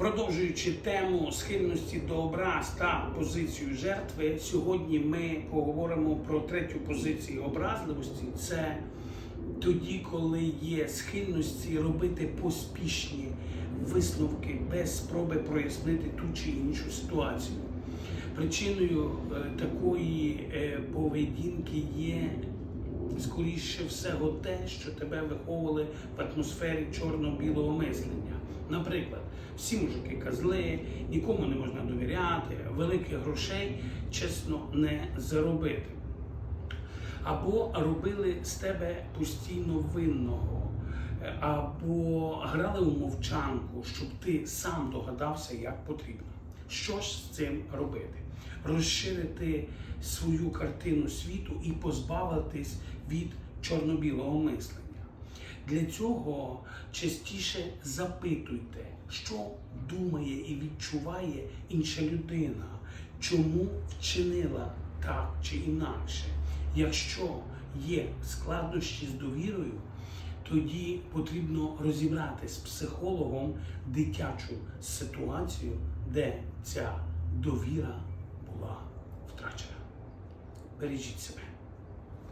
Продовжуючи тему схильності до образ та позицію жертви, сьогодні ми поговоримо про третю позицію образливості. Це тоді, коли є схильності робити поспішні висновки без спроби прояснити ту чи іншу ситуацію. Причиною е, такої е, поведінки є скоріше всього те, що тебе виховували в атмосфері чорно-білого мислення. Наприклад, всі мужики козли, нікому не можна довіряти, великих грошей чесно не заробити. Або робили з тебе постійно винного, е, або грали у мовчанку, щоб ти сам догадався, як потрібно. Що ж з цим робити? Розширити свою картину світу і позбавитись від чорно-білого мислення. Для цього частіше запитуйте, що думає і відчуває інша людина, чому вчинила так чи інакше. Якщо є складнощі з довірою, тоді потрібно розібрати з психологом дитячу ситуацію, де ця довіра була втрачена. Бережіть себе.